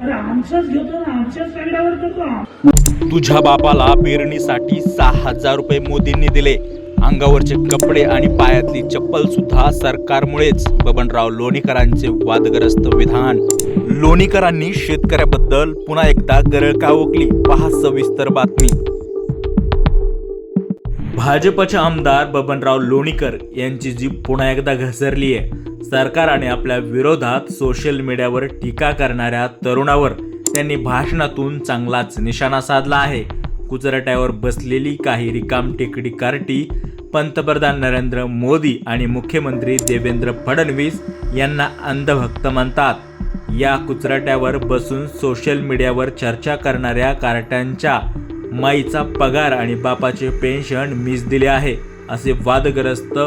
अरे घेतो ना आमच्याच करतो तुझ्या बापाला पेरणीसाठी सहा हजार रुपये मोदींनी दिले. अंगावरचे कपडे आणि पायातली चप्पल सुद्धा सरकारमुळेच. बबनराव लोणीकरांचे वादग्रस्त विधान. लोणीकरांनी शेतकऱ्याबद्दल पुन्हा एकदा गरळ का ओकली? पहा सविस्तर बातमी. भाजपचे आमदार बबनराव लोणीकर यांची जीभ पुन्हा एकदा घसरली आहे सरकारने आपल्या विरोधात सोशल मीडियावर टीका करणाऱ्या तरुणावर त्यांनी भाषणातून चांगलाच निशाणा साधला आहे. कुचरट्यावर बसलेली काही रिकाम टेकडी कार्टी पंतप्रधान नरेंद्र मोदी आणि मुख्यमंत्री देवेंद्र फडणवीस यांना अंधभक्त म्हणतात या कुचरट्यावर बसून सोशल मीडियावर चर्चा करणाऱ्या कार्ट्यांच्या माईचा पगार आणि बापाचे पेन्शन मीच दिले आहे असे वादग्रस्त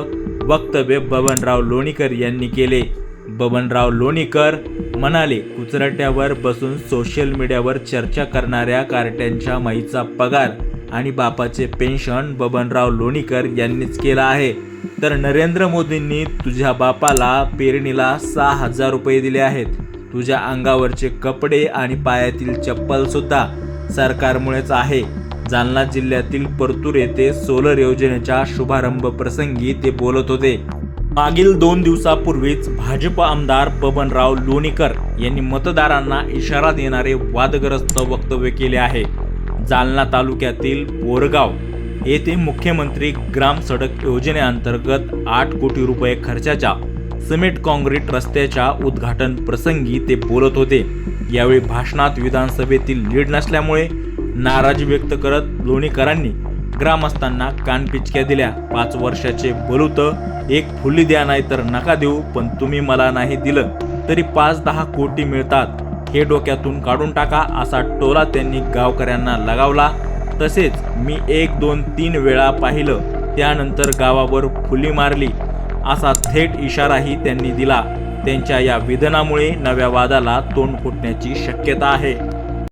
वक्तव्य बबनराव लोणीकर यांनी केले. बबनराव लोणीकर म्हणाले कुचरट्यावर बसून सोशल मीडियावर चर्चा करणाऱ्या कार्ट्यांच्या माईचा पगार आणि बापाचे पेन्शन बबनराव लोणीकर यांनीच केला आहे. तर नरेंद्र मोदींनी तुझ्या बापाला पेरणीला सहा हजार रुपये दिले आहेत. तुझ्या अंगावरचे कपडे आणि पायातील चप्पल सुद्धा सरकारमुळेच आहे. जालना जिल्ह्यातील परतूर येथे सोलर योजनेच्या शुभारंभ प्रसंगी ते बोलत होते. मागील दोन दिवसापूर्वीच भाजप आमदार बबनराव लोणीकर यांनी मतदारांना इशारा देणारे वादग्रस्त वक्तव्य केले आहे. जालना तालुक्यातील बोरगाव येथे मुख्यमंत्री ग्राम सडक योजनेअंतर्गत आठ कोटी रुपये खर्चाच्या सिमेंट काँक्रीट रस्त्याच्या उद्घाटन प्रसंगी ते बोलत होते. यावेळी भाषणात विधानसभेतील लीड नसल्यामुळे नाराजी व्यक्त करत लोणीकरांनी ग्रामस्थांना कानपिचक्या दिल्या. पाच वर्षाचे बलूत एक फुली द्या नाही तर नका देऊ पण तुम्ही मला नाही दिलं तरी पाच दहा कोटी मिळतात. हे डोक्यातून काढून टाका असा टोला त्यांनी गावकऱ्यांना लगावला. तसेच मी एक दोन तीन वेळा पाहिलं त्यानंतर गावावर फुली मारली असा थेट इशाराही त्यांनी दिला. त्यांच्या या विधनामुळे नव्या वादाला तोंड फुटण्याची शक्यता आहे.